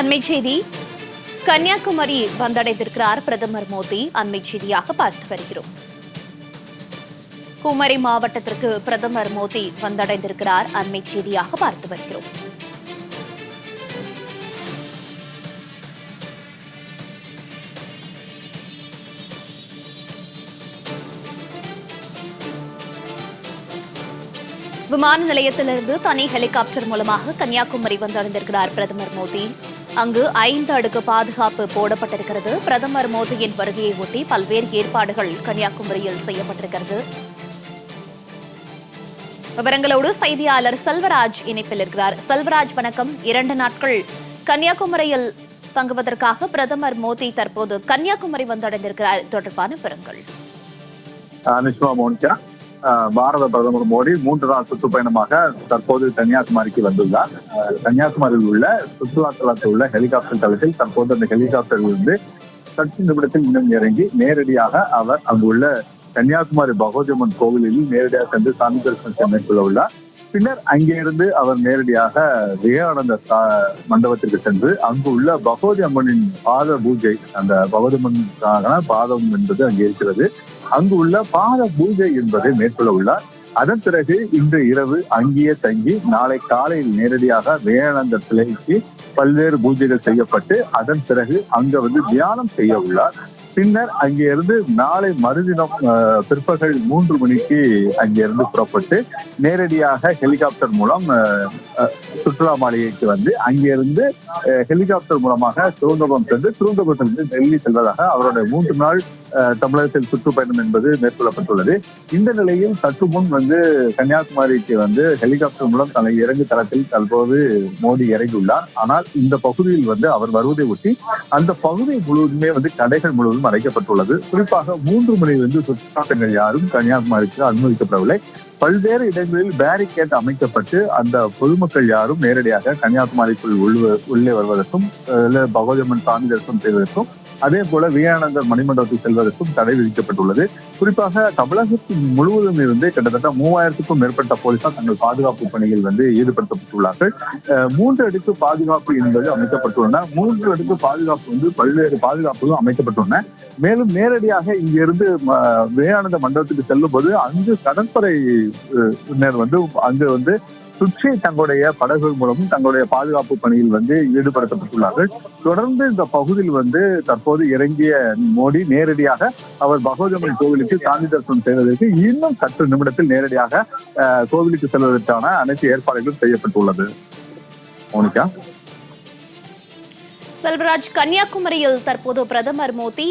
அண்மை செய்தி. கன்னியாகுமரி வந்தடைந்திருக்கிறார் பிரதமர் மோடி. அண்மை செய்தியாக பார்த்து வருகிறோம். குமரி மாவட்டத்திற்கு பிரதமர் மோடி வந்தடைந்திருக்கிறார். அண்மை செய்தியாக பார்த்து வருகிறோம். விமான நிலையத்திலிருந்து தனி ஹெலிகாப்டர் மூலமாக கன்னியாகுமரி வந்தடைந்திருக்கிறார் பிரதமர் மோடி. அங்கு ஐந்து அடுக்கு பாதுகாப்பு போடப்பட்டிருக்கிறது. பிரதமர் மோடியின் வருகையை ஒட்டி பல்வேறு ஏற்பாடுகள் கன்னியாகுமரியில் செய்யப்பட்டிருக்கிறது. விவரங்களோடு செய்தியாளர் செல்வராஜ் இணைப்பில் இருக்கிறார். செல்வராஜ் வணக்கம். இரண்டு நாட்கள் கன்னியாகுமரியில் தங்குவதற்காக பிரதமர் மோடி தற்போது கன்னியாகுமரி வந்தடைந்திருக்கிறார். தொடர்பான விவரங்கள். நிஷ்மா மோனிகா. பாரத பிரதமர் மோடி மூன்று நாள் சுற்றுப்பயணமாக தற்போது கன்னியாகுமரிக்கு வந்துள்ளார். கன்னியாகுமரியில் உள்ள சுற்றுலா தளத்தில் உள்ள ஹெலிகாப்டர் தளத்தில் தற்போது அந்த ஹெலிகாப்டரில் இருந்து சற்று நிமிடத்தில் இன்னும் இறங்கி நேரடியாக அவர் அங்குள்ள கன்னியாகுமரி பகவதியம்மன் கோவிலில் நேரடியாக சென்று சாமி தரிசனத்தை மேற்கொள்ள உள்ளார். பின்னர் அங்கிருந்து அவர் நேரடியாக விவேகானந்த மண்டபத்திற்கு சென்று அங்கு உள்ள பகவதி அம்மனின் பாத பூஜை அந்த பகவதி அம்மனுக்கான பாதம் என்பது அங்கே இருக்கிறது. அங்கு உள்ள பாத பூஜை என்பதை மேற்கொள்ள உள்ளார். அதன் பிறகு இன்று இரவு அங்கேயே தங்கி நாளை காலையில் நேரடியாக விவேகானந்தர் சிலைக்கு பல்வேறு பூஜைகள் செய்யப்பட்டு அதன் பிறகு அங்க வந்து தியானம் செய்ய உள்ளார். பின்னர் அங்கிருந்து நாளை மறுதினம் பிற்பகல் மூன்று மணிக்கு அங்கிருந்து புறப்பட்டு நேரடியாக ஹெலிகாப்டர் மூலம் சுற்றுலா மாளிகைக்கு வந்து அங்கிருந்து ஹெலிகாப்டர் மூலமாக திருவந்தபுரம் சென்று திருவந்தபுரத்திலிருந்து டெல்லி செல்வதாக அவருடைய மூன்று நாள் தமிழகத்தில் சுற்றுப்பயணம் என்பது மேற்கொள்ளப்பட்டுள்ளது. இந்த நிலையில் சற்று முன் வந்து கன்னியாகுமரிக்கு வந்து ஹெலிகாப்டர் மூலம் தலை இறங்கு தளத்தில் தற்போது மோடி இறங்கியுள்ளார். ஆனால் இந்த பகுதியில் வந்து அவர் வருவதை ஒட்டி அந்த பகுதி முழுவதுமே வந்து கடைகள் முழுவதும் அடைக்கப்பட்டுள்ளது. குறிப்பாக மூன்று மணியிலிருந்து சுற்றுலாத்தங்கள் யாரும் கன்னியாகுமரிக்கு அனுமதிக்கப்படவில்லை. பல்வேறு இடங்களில் பேரிகேட் அமைக்கப்பட்டு அந்த பொதுமக்கள் யாரும் நேரடியாக கன்னியாகுமரிக்குள் உள்ள- உள்ளே வருவதற்கும் அஹ், இல்ல சாமி தரிசனம் செய்வதற்கும் அதே போல விவேகானந்தர் மணிமண்டபத்தில் செல்வதற்கும் தடை விதிக்கப்பட்டுள்ளது. குறிப்பாக தமிழகத்தின் முழுவதும் இருந்து கிட்டத்தட்ட மூவாயிரத்துக்கும் மேற்பட்ட போலீசார் தங்கள் பாதுகாப்பு பணியில் வந்து ஈடுபடுத்தப்பட்டுள்ளார்கள். மூன்று அடுக்கு பாதுகாப்பு என்பது அமைக்கப்பட்டுள்ளன. மூன்று அடுக்கு பாதுகாப்பு வந்து பல்வேறு பாதுகாப்புகளும் அமைக்கப்பட்டுள்ளன. மேலும் நேரடியாக இங்கிருந்து ம- விவேகானந்த மண்டபத்துக்கு செல்லும் போது அங்கு கடற்படை வந்து அங்கு வந்து சுற்றி தங்களுடைய படகுகள் மூலமும் தங்களுடைய பாதுகாப்பு பணியில் வந்து ஈடுபடுத்தப்பட்டுள்ளார்கள். தொடர்ந்து இந்த பகுதியில் வந்து தற்போது இறங்கிய மோடி நேரடியாக அவர் பகவதம்மன் கோவிலுக்கு சாமி தரிசனம் செய்வதற்கு இன்னும் சற்று நிமிடத்தில் நேரடியாக அஹ், கோவிலுக்கு செல்வதற்கான அனைத்து ஏற்பாடுகளும் செய்யப்பட்டுள்ளது. மோனிகா? செல்வராஜ் கன்னியாகுமரியில் தற்போது பிரதமர் மோடி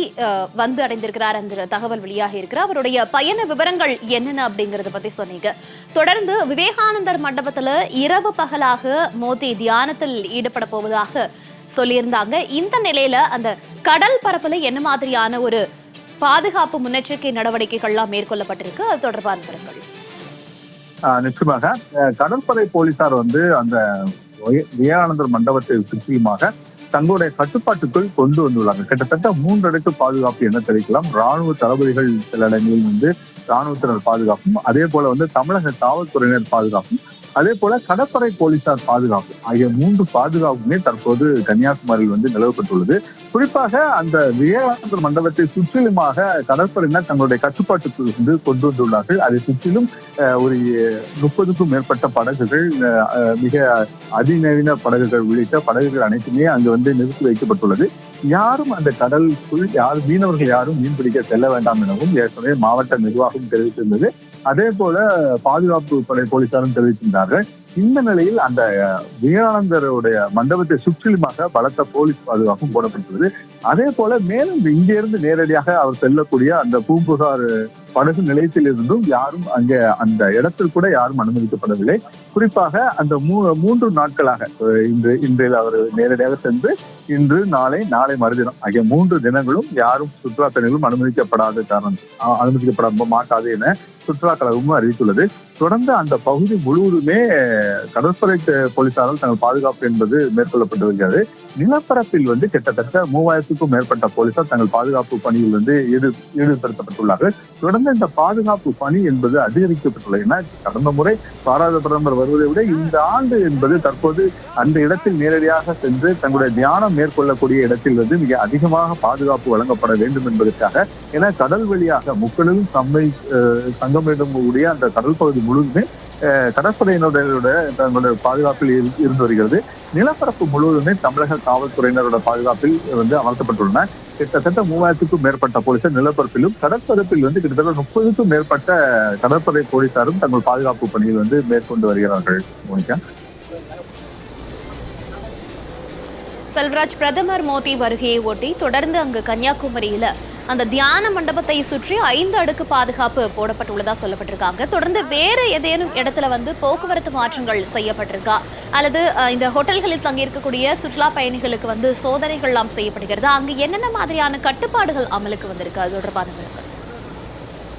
வந்து அடைந்திருக்கிறார் என்ற தகவல் வெளியாக இருக்கிறார் அவருடைய பயண விவரங்கள் என்னென்ன அப்படிங்கறத பத்தி சொன்னீங்க. தொடர்ந்து விவேகானந்தர் மண்டபத்துல இரவு பகலாக மோடி தியானத்தில் ஈடுபட போவதாக சொல்லியிருந்தாங்க. இந்த நிலையில அந்த கடல் பரப்புல என்ன மாதிரியான ஒரு பாதுகாப்பு முன்னெச்சரிக்கை நடவடிக்கைகள்லாம் மேற்கொள்ளப்பட்டிருக்கு. அது தொடர்பான விவரங்கள். நிச்சயமாக. கடற்படை போலீசார் வந்து அந்த விவேகானந்தர் மண்டபத்தை சுற்றியுமாக தங்களுடைய கட்டுப்பாட்டுக்குள் கொண்டு வந்துள்ளாங்க. கிட்டத்தட்ட மூன்றடுக்கு பாதுகாப்பு என்ன தெரிவிக்கலாம். ராணுவ தளபதிகள் சில இடங்களில் வந்து ராணுவத்தினர் பாதுகாப்பும் அதே போல வந்து தமிழக காவல்துறையினர் பாதுகாப்பும் அதே போல கடற்படை போலீசார் பாதுகாப்பு ஆகிய மூன்று பாதுகாப்புமே தற்போது கன்னியாகுமரியில் வந்து நிலவப்பட்டுள்ளது. குறிப்பாக அந்த விவேகானந்தர் மண்டபத்தை சுற்றிலுமாக கடற்படையினர் தங்களுடைய கட்டுப்பாட்டுக்கு வந்து கொண்டு வந்துள்ளார்கள். அதை சுற்றிலும் ஒரு முப்பதுக்கும் மேற்பட்ட படகுகள் மிக அதிநவீன படகுகள் உள்ளிட்ட படகுகள் அனைத்துமே அங்கு வந்து நிறுத்தி வைக்கப்பட்டுள்ளது. யாரும் அந்த கடலுக்குள் யாரும் மீனவர்கள் யாரும் மீன்பிடிக்க செல்ல வேண்டாம் எனவும் ஏற்கனவே மாவட்ட நிர்வாகம் தெரிவித்திருந்தது. அதே போல பாதுகாப்பு படை போலீசாரும் தெரிவித்திருந்தார்கள். இந்த நிலையில் அந்த விவேகானந்தருடைய மண்டபத்தை சுற்றிலுமாக பலத்த போலீஸ் பாதுகாப்பும் போடப்பட்டுள்ளது அதே போல மேலும் இங்கிருந்து நேரடியாக அவர் செல்லக்கூடிய அந்த பூம்புகார் படகு நிலையத்தில் இருந்தும் யாரும் அங்கே அந்த இடத்தில் கூட யாரும் அனுமதிக்கப்படவில்லை. குறிப்பாக அந்த மூன்று நாட்களாக இன்று இன்றையில் அவர் நேரடியாக சென்று இன்று நாளை நாளை மறுதினம் ஆகிய மூன்று தினங்களும் யாரும் சுற்றுலா பயணிகளும் அனுமதிக்கப்படாத காரணம் அனுமதிக்கப்பட மாட்டாது என சுற்றுலா கழகமும் அறிவித்துள்ளது. தொடர்ந்து அந்த பகுதி முழுவதுமே கடற்படை போலீசாரால் தங்கள் பாதுகாப்பு என்பது மேற்கொள்ளப்பட்டு வருகிறது. நிலப்பரப்பில் வந்து கிட்டத்தட்ட மூவாயிரத்தி மூவாயிரத்துக்கும் மேற்பட்ட போலீசார் தங்கள் பாதுகாப்பு பணியில் வந்து ஈடு ஈடுபடுத்தப்பட்டுள்ளார்கள். தொடர்ந்து இந்த பாதுகாப்பு பணி என்பது அதிகரிக்கப்பட்டுள்ளது ஏன்னா கடந்த முறை பாராத பிரதமர் வருவதை விட இந்த ஆண்டு என்பது தற்போது அந்த இடத்தில் நேரடியாக சென்று தங்களுடைய தியானம் மேற்கொள்ளக்கூடிய இடத்தில் வந்து மிக அதிகமாக பாதுகாப்பு வழங்கப்பட வேண்டும் என்பதற்காக ஏன்னா கடல் வழியாக முக்களிலும் சம்மை சங்கமிடக்கூடிய அந்த கடல் பகுதி முழுவதுமே அஹ், கடற்படையினருடைய தங்களுடைய பாதுகாப்பில் இரு- இருந்து வருகிறது. நிலப்பரப்பு முழுவதுமே தமிழக காவல்துறையினரோட பாதுகாப்பில் வந்து அமர்த்தப்பட்டுள்ளன. கிட்டத்தட்ட மூவாயிரத்துக்கும் மேற்பட்ட போலீசார் நிலப்பரப்பிலும் கடற்பரப்பில் வந்து கிட்டத்தட்ட முப்பதுக்கும் மேற்பட்ட கடற்படை போலீசாரும் தங்கள் பாதுகாப்பு பணியில் வந்து மேற்கொண்டு வருகிறார்கள் மோனிகா. செல்வராஜ் பிரதமர் மோடி வருகையை ஒட்டி தொடர்ந்து அங்கு கன்னியாகுமரியில அந்த தியான மண்டபத்தை சுற்றி ஐந்து அடுக்கு பாதுகாப்பு போடப்பட்டுள்ளதா சொல்லப்பட்டிருக்காங்க. தொடர்ந்து வேற ஏதேனும் இடத்துல வந்து போக்குவரத்து மாற்றங்கள் செய்யப்பட்டிருக்கா? அல்லது அஹ், இந்த ஹோட்டல்களில் தங்கியிருக்கக்கூடிய சுற்றுலா பயணிகளுக்கு வந்து சோதனைகள் எல்லாம் செய்யப்படுகிறது? அங்கு என்னென்ன மாதிரியான கட்டுப்பாடுகள் அமலுக்கு வந்திருக்கு? அது தொடர்பான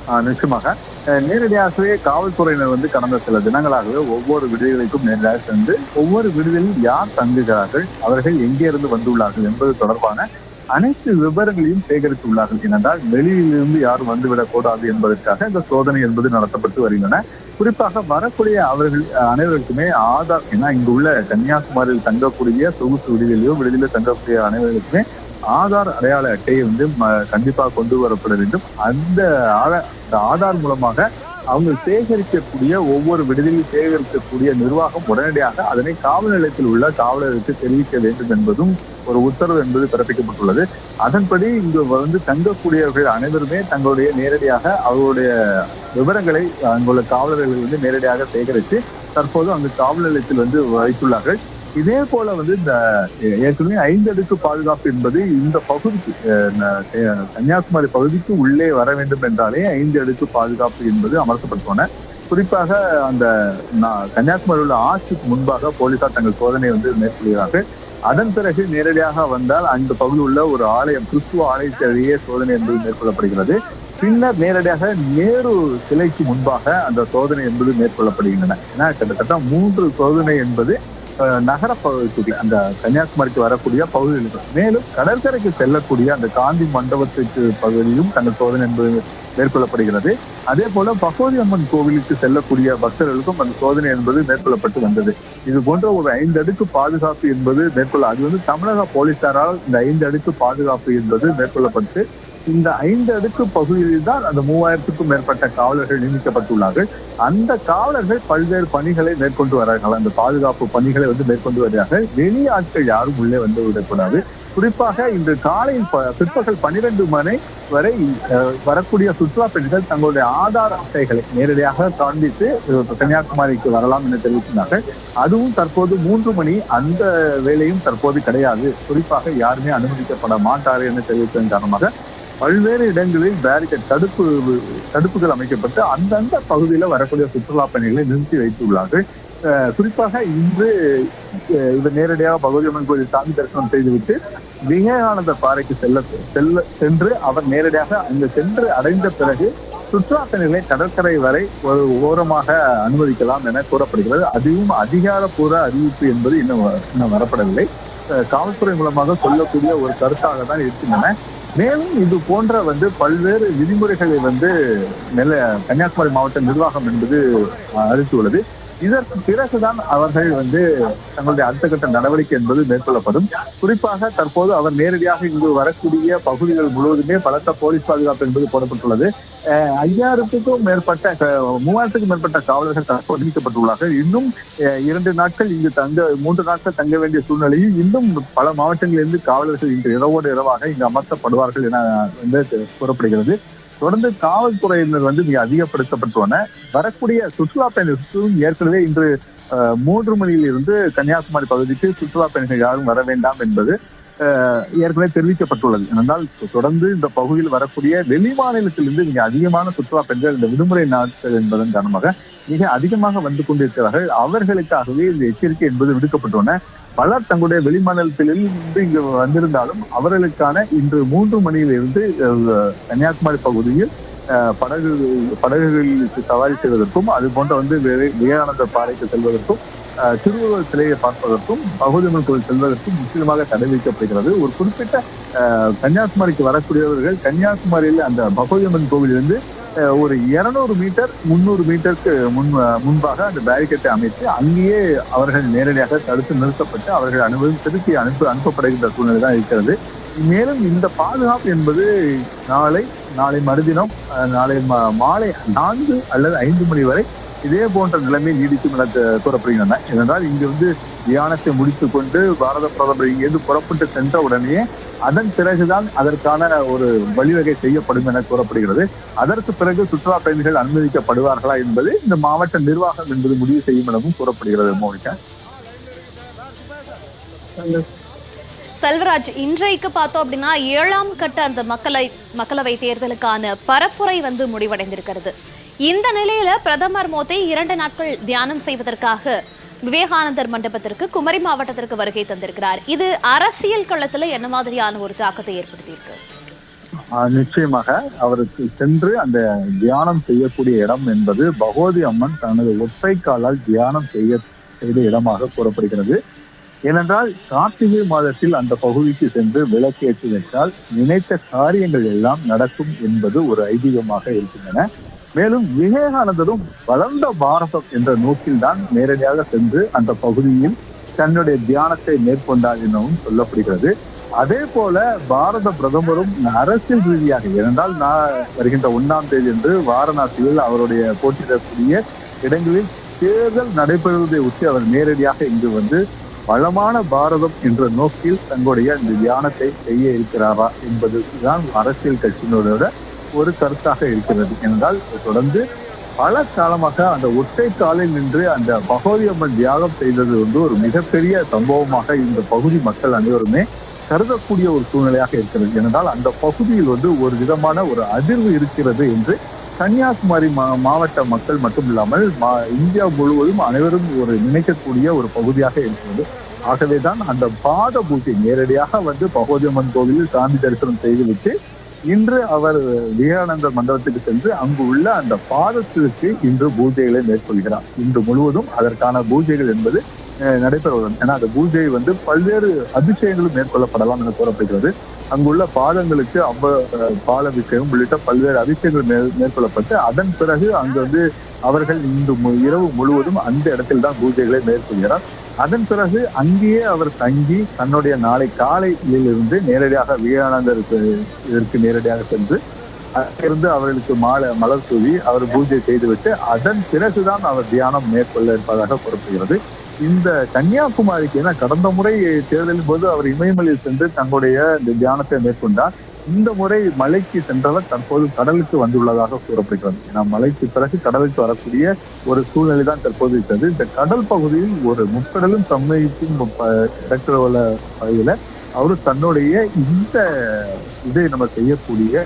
ஆஹ் நிச்சயமாக. அஹ் நேரடியாகவே காவல்துறையினர் வந்து கடந்த சில தினங்களாகவே ஒவ்வொரு விடுதிகளுக்கும் நேரடியாக சென்று ஒவ்வொரு விடுதியில் யார் தங்குகிறார்கள் அவர்கள் எங்கே இருந்து வந்துள்ளார்கள் என்பது தொடர்பான அனைத்து விவரங்களையும் சேகரித்துள்ளார்கள். ஏனென்றால் வெளியிலிருந்து யாரும் வந்துவிடக் கூடாது என்பதற்காக இந்த சோதனை என்பது நடத்தப்பட்டு வருகின்றன. குறிப்பாக வரக்கூடிய அவர்கள் அனைவருக்குமே ஆதார் ஏன்னா இங்கு உள்ள கன்னியாகுமரியில் தங்கக்கூடிய சொகுசு விடுதியிலையோ விடுதியிலோ தங்கக்கூடிய அனைவருக்குமே ஆதார் அடையாள அட்டையை வந்து ம- கண்டிப்பாக கொண்டு வரப்பட வேண்டும். அந்த அந்த ஆதார் மூலமாக அவங்க சேகரிக்கக்கூடிய ஒவ்வொரு விடுதியில் சேகரிக்கக்கூடிய நிர்வாகம் உடனடியாக அதனை காவல் நிலையத்தில் உள்ள காவலருக்கு தெரிவிக்க வேண்டும் என்பதும் ஒரு உத்தரவு என்பது பிறப்பிக்கப்பட்டுள்ளது. அதன்படி இங்கு வந்து தங்கக்கூடியவர்கள் அனைவருமே தங்களுடைய நேரடியாக அவர்களுடைய விவரங்களை அங்குள்ள காவலர்கள் வந்து நேரடியாக சேகரித்து தற்போது அங்கு காவல் நிலையத்தில் வந்து வைத்துள்ளார்கள். இதே போல வந்து இந்த ஏற்கனவே ஐந்து அடுக்கு பாதுகாப்பு என்பது இந்த பகுதிக்கு கன்னியாகுமரி பகுதிக்கு உள்ளே வர வேண்டும் என்றாலே ஐந்து அடுக்கு பாதுகாப்பு என்பது அமர்த்தப்பட்டோன குறிப்பாக அந்த கன்னியாகுமரி உள்ள ஆட்சிக்கு முன்பாக போலீசார் தங்கள் சோதனை வந்து மேற்கொள்கிறார்கள். அதன் பிறகு நேரடியாக வந்தால் அந்த பகுதியில் உள்ள ஒரு ஆலயம் கிறிஸ்துவ ஆலயத்திலேயே சோதனை என்பது மேற்கொள்ளப்படுகிறது. பின்னர் நேரடியாக நேரு சிலைக்கு முன்பாக அந்த சோதனை என்பது மேற்கொள்ளப்படுகின்றன. ஏன்னா கிட்டத்தட்ட மூன்று சோதனை என்பது நகர பகுதிக்கு அந்த கன்னியாகுமரிக்கு வரக்கூடிய பகுதிகளுக்கு. மேலும் கடற்கரைக்கு செல்லக்கூடிய அந்த காந்தி மண்டபத்துக்கு பகுதியிலும் தங்கள் சோதனை என்பது மேற்கொள்ளப்படுகிறது. அதே போல பகோதி அம்மன் கோவிலுக்கு செல்லக்கூடிய பக்தர்களுக்கும் அந்த சோதனை என்பது மேற்கொள்ளப்பட்டு வந்தது. இது போன்ற ஒரு ஐந்து அடுக்கு பாதுகாப்பு என்பது மேற்கொள்ள அது வந்து தமிழக போலீசாரால் இந்த ஐந்து அடுக்கு பாதுகாப்பு என்பது மேற்கொள்ளப்பட்டு இந்த ஐந்து அடுக்கு பகுதியில் தான் அந்த மூவாயிரத்துக்கும் மேற்பட்ட காவலர்கள் நியமிக்கப்பட்டுள்ளார்கள். அந்த காவலர்கள் பல்வேறு பணிகளை மேற்கொண்டு வரார்கள். அந்த பாதுகாப்பு பணிகளை வந்து மேற்கொண்டு வருகிறார்கள் வெளி ஆட்கள் யாரும் உள்ளே வந்து விடக்கூடாது. குறிப்பாக இன்று காலை பிற்பகல் பனிரெண்டு மணி வரை அஹ், வரக்கூடிய சுற்றுலா பெண்கள் தங்களுடைய ஆதார் அட்டைகளை நேரடியாக காண்பித்து கன்னியாகுமரிக்கு வரலாம் என தெரிவித்துள்ளார்கள் அதுவும் தற்போது மூன்று மணி அந்த வேலையும் தற்போது கிடையாது. குறிப்பாக யாருமே அனுமதிக்கப்பட மாட்டார்கள் என தெரிவித்ததன் காரணமாக பல்வேறு இடங்களில் பேரிகேட் தடுப்பு தடுப்புகள் அமைக்கப்பட்டு அந்தந்த பகுதியில் வரக்கூடிய சுற்றுலா பயணிகளை நிறுத்தி வைத்துள்ளார்கள். குறிப்பாக இன்று இது இவர் நேரடியாக பகவதி அம்மன் கோயில் சாமி தரிசனம் செய்துவிட்டு விவேகானந்த பாறைக்கு செல்ல செல்ல சென்று அவர் நேரடியாக அங்கு சென்று அடைந்த பிறகு சுற்றுலா பயணிகளை கடற்கரை வரை ஒரு ஓரமாக அனுமதிக்கலாம் என கூறப்படுகிறது. அதுவும் அதிகாரப்பூர்வ அறிவிப்பு என்பது இன்னும் வ- இன்னும் வரப்படவில்லை. காவல்துறை மூலமாக சொல்லக்கூடிய ஒரு கருத்தாக தான் இருக்கின்றன. மேலும் இது போன்ற வந்து பல்வேறு விதிமுறைகளை வந்து நெல்ல கன்னியாகுமரி மாவட்ட நிர்வாகம் என்பது அறிவித்துள்ளது. இதற்கு பிறகுதான் அவர்கள் வந்து தங்களுடைய அடுத்த கட்ட நடவடிக்கை என்பது மேற்கொள்ளப்படும். குறிப்பாக தற்போது அவர் நேரடியாக இங்கு வரக்கூடிய பகுதிகள் முழுவதுமே பலத்த போலீஸ் பாதுகாப்பு என்பது போடப்பட்டுள்ளது. அஹ், ஐயாயிரத்துக்கும் மேற்பட்ட மூவாயிரத்துக்கும் மேற்பட்ட காவலர்கள் தற்போது நீக்கப்பட்டுள்ளார்கள். இன்னும் அஹ், இரண்டு நாட்கள் இங்கு தங்க மூன்று நாட்கள் தங்க வேண்டிய சூழ்நிலையில் இன்னும் பல மாவட்டங்களிலிருந்து காவலர்கள் இன்று இரவோடு இரவாக இங்கு அமர்த்தப்படுவார்கள் என வந்து கூறப்படுகிறது. தொடர்ந்து காவல்துறையினர் வந்து மிக அதிகப்படுத்தப்பட்டுள்ளன. வரக்கூடிய சுற்றுலா பயணிகளும் ஏற்கனவே இன்று அஹ், மூன்று மணியில் இருந்து கன்னியாகுமரி பகுதிக்கு சுற்றுலா பயணிகள் யாரும் வர வேண்டாம் என்பது ஏற்கனவே தெரிவிக்கப்பட்டுள்ளது. என்றால் தொடர்ந்து இந்த பகுதியில் வரக்கூடிய வெளி மாநிலத்திலிருந்து மிக அதிகமான சுற்றுலா பயணிகள் இந்த விடுமுறை நாட்கள் என்பதன் காரணமாக மிக அதிகமாக வந்து கொண்டிருக்கிறார்கள். அவர்களுக்காகவே இந்த எச்சரிக்கை என்பது விடுக்கப்பட்டுள்ளன. பலர் தங்களுடைய வெளிமாநிலத்திலிருந்து இங்கு வந்திருந்தாலும் அவர்களுக்கான இன்று மூன்று மணியிலிருந்து கன்னியாகுமரி பகுதியில் படகு படகுகளில் சவாரி செய்வதற்கும் அது போன்ற வந்து விவேகானந்தர் பாறைக்கு செல்வதற்கும் திருவள்ளுவர் சிலையை பார்ப்பதற்கும் பகுதியம்மன் கோவில் செல்வதற்கும் முற்றிலுமாக தடை விதிக்கப்படுகிறது. ஒரு குறிப்பிட்ட கன்னியாகுமரிக்கு வரக்கூடியவர்கள் கன்னியாகுமரியில் அந்த பகவதியம்மன் கோவிலிருந்து ஒரு இருநூறு மீட்டர் முந்நூறு மீட்டருக்கு முன் முன்பாக அந்த பேரிகேட்டை அமைத்து அங்கேயே அவர்கள் நேரடியாக தடுத்து நிறுத்தப்பட்டு அவர்கள் அனுபவம் திருப்பி அனுப்ப அனுப்பப்படுகின்ற சூழ்நிலை தான் இருக்கிறது. மேலும் இந்த பாதுகாப்பு என்பது நாளை நாளை மறுதினம் நாளை மா- மாலை நான்கு அல்லது ஐந்து மணி வரை இதே போன்ற நிலைமை நீடிக்கும் என கூறப்படுகின்றன. ஏனென்றால் இங்கிருந்து தியானத்தை முடித்துக் கொண்டு பாரத பிரதமர் இங்கிருந்து புறப்பட்டு சென்ற உடனே அதன் பிறகுதான் அதற்கான ஒரு வழிவகை செய்யப்படும் என கூறப்படுகிறது. அதற்கு பிறகு சுற்றுலா பயணிகள் அனுமதிக்கப்படுவார்களா என்பது இந்த மாவட்ட நிர்வாகம் என்பது முடிவு செய்யும் எனவும் கூறப்படுகிறது மோனிகா. செல்வராஜ் இன்றைக்கு பார்த்தோம் அப்படின்னா ஏழாம் கட்ட அந்த மக்களை மக்களவை தேர்தலுக்கான பரப்புரை வந்து முடிவடைந்திருக்கிறது. இந்த நிலையில பிரதமர் மோடி இரண்டு நாட்கள் தியானம் செய்வதற்காக விவேகானந்தர் மண்டபத்திற்கு குமரி மாவட்டத்திற்கு வருகை தந்திருக்கிறார். இது அரசியல் களத்துல என்ன மாதிரியான ஒரு தாக்கத்தை ஏற்படுத்தியிருக்கு? நிச்சயமாக அவருக்கு சென்று அந்த தியானம் செய்யக்கூடிய இடம் என்பது பகவதி அம்மன் தனது ஒற்றை காலால் தியானம் செய்ய செய்த இடமாக கூறப்படுகிறது. ஏனென்றால் கார்த்திகை மாதத்தில் அந்த பகுதிக்கு சென்று விளக்கேற்றி வைத்தால் நினைத்த காரியங்கள் எல்லாம் நடக்கும் என்பது ஒரு ஐதீகமாக இருக்கின்றன. மேலும் விவேகானந்தரும் வளர்ந்த பாரதம் என்ற நோக்கில் தான் நேரடியாக சென்று அந்த பகுதியில் தன்னுடைய தியானத்தை மேற்கொண்டார் எனவும் சொல்லப்படுகிறது. அதே போல பாரத பிரதமரும் அரசியல் ரீதியாக இருந்தால் நான் வருகின்ற ஒன்றாம் தேதி என்று வாரணாசியில் அவருடைய போட்டியிடக்கூடிய இடங்களில் தேர்தல் நடைபெறுவதை ஒட்டி அவர் நேரடியாக இங்கு வந்து வளமான பாரதம் என்ற நோக்கில் தங்களுடைய இந்த தியானத்தை செய்ய இருக்கிறாரா என்பதுதான் அரசியல் கட்சியினரோட ஒரு கருத்தாக இருக்கிறது. என்றால் தொடர்ந்து பல காலமாக அந்த ஒற்றை காலில் நின்று அந்த பகவதி அம்மன் தியாகம் செய்தது வந்து ஒரு மிகப்பெரிய சம்பவமாக இந்த பகுதி மக்கள் அனைவருமே கருதக்கூடிய ஒரு சூழ்நிலையாக இருக்கிறது. என்றால் அந்த பகுதியில் வந்து ஒரு விதமான ஒரு அதிர்வு இருக்கிறது என்று கன்னியாகுமரி மா மாவட்ட மக்கள் மட்டும் இல்லாமல் மா- இந்தியா முழுவதும் அனைவரும் ஒரு நினைக்கக்கூடிய ஒரு பகுதியாக இருக்கிறது. ஆகவேதான் அந்த பாத பூஜை நேரடியாக வந்து பகோதியம்மன் கோவிலில் சாமி தரிசனம் செய்துவிட்டு இன்று அவர் விவேகானந்தர் மண்டபத்துக்கு சென்று அங்கு உள்ள அந்த பாதத்திற்கு இன்று பூஜைகளை மேற்கொள்கிறார். இன்று முழுவதும் அதற்கான பூஜைகள் என்பது நடைபெறுவதன் ஏன்னா அந்த பூஜை வந்து பல்வேறு அதிசயங்களும் மேற்கொள்ளப்படலாம் என கூறப்படுகிறது. அங்குள்ள பாதங்களுக்கு அவ்வ அஹ், பாலபிஷேகம் உள்ளிட்ட பல்வேறு அபிஷேகங்கள் மேல் மேற்கொள்ளப்பட்டு அதன் பிறகு அங்கு வந்து அவர்கள் இன்று மு- இரவு முழுவதும் அந்த இடத்தில் தான் பூஜைகளை மேற்கொள்கிறார். அதன் பிறகு அங்கேயே அவர் தங்கி தன்னுடைய நாளை காலையிலிருந்து நேரடியாக விவேகானந்தருக்கு இதற்கு நேரடியாக சென்று அங்கிருந்து அவர்களுக்கு மாலை மலர் தூவி அவர் பூஜை செய்துவிட்டு அதன் பிறகுதான் அவர் தியானம் மேற்கொள்ள இருப்பதாக கூறப்படுகிறது இந்த கன்னியாகுமரிக்கு ஏன்னா கடந்த முறை தேர்தலின் போது அவர் இமயமலையில் சென்று தங்களுடைய இந்த தியானத்தை மேற்கொண்டார். இந்த முறை மலைக்கு சென்றவர் தற்போது கடலுக்கு வந்துள்ளதாக கூறப்படுகிறது. ஏன்னா மலைக்கு பிறகு கடலுக்கு வரக்கூடிய ஒரு சூழ்நிலை தான் தற்போது இருக்கிறது. இந்த கடல் பகுதியில் ஒரு முக்கடலும் தம்மைக்கும் இடக்கிற பகுதியில அவர் தன்னுடைய இந்த இதை நம்ம செய்யக்கூடிய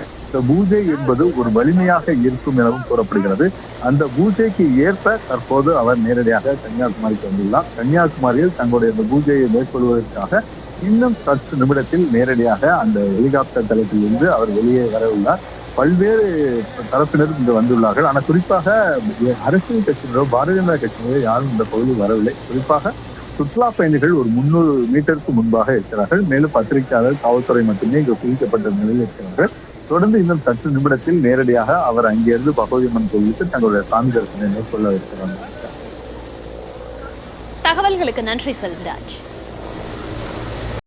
பூஜை என்பது ஒரு வலிமையாக இருக்கும் எனவும் கூறப்படுகிறது. அந்த பூஜைக்கு ஏற்ப தற்போது அவர் நேரடியாக கன்னியாகுமரிக்கு வந்துள்ளார். கன்னியாகுமரியில் தங்களுடைய இந்த பூஜையை மேற்கொள்வதற்காக இன்னும் சற்று நிமிடத்தில் நேரடியாக அந்த ஹெலிகாப்டர் தளத்தில் இருந்து அவர் வெளியே வரவுள்ளார். பல்வேறு தரப்பினர் இங்கு வந்துள்ளார்கள். ஆனால் குறிப்பாக அரசியல் கட்சியினரோ பாரதிய ஜனதா கட்சியினரோ யாரும் இந்த பகுதியில் வரவில்லை. குறிப்பாக சுற்றுலா பயணிகள் ஒரு முன்னூறு மீட்டருக்கு முன்பாக இருக்கிறார்கள். மேலும் பத்திரிகையாளர் காவல்துறை மட்டுமே இங்கு குவிக்கப்பட்ட நிலையில் இருக்கிறார்கள். தொடர்ந்து இன்னும் சற்று நிமிடத்தில் நேரடியாக அவர் அங்கிருந்து பகவதியம்மன் கோவிலுக்கு தங்களுடைய சாமி தரிசனம் மேற்கொள்ள இருக்கிறார் தகவல்களுக்கு நன்றி செல்வராஜ்.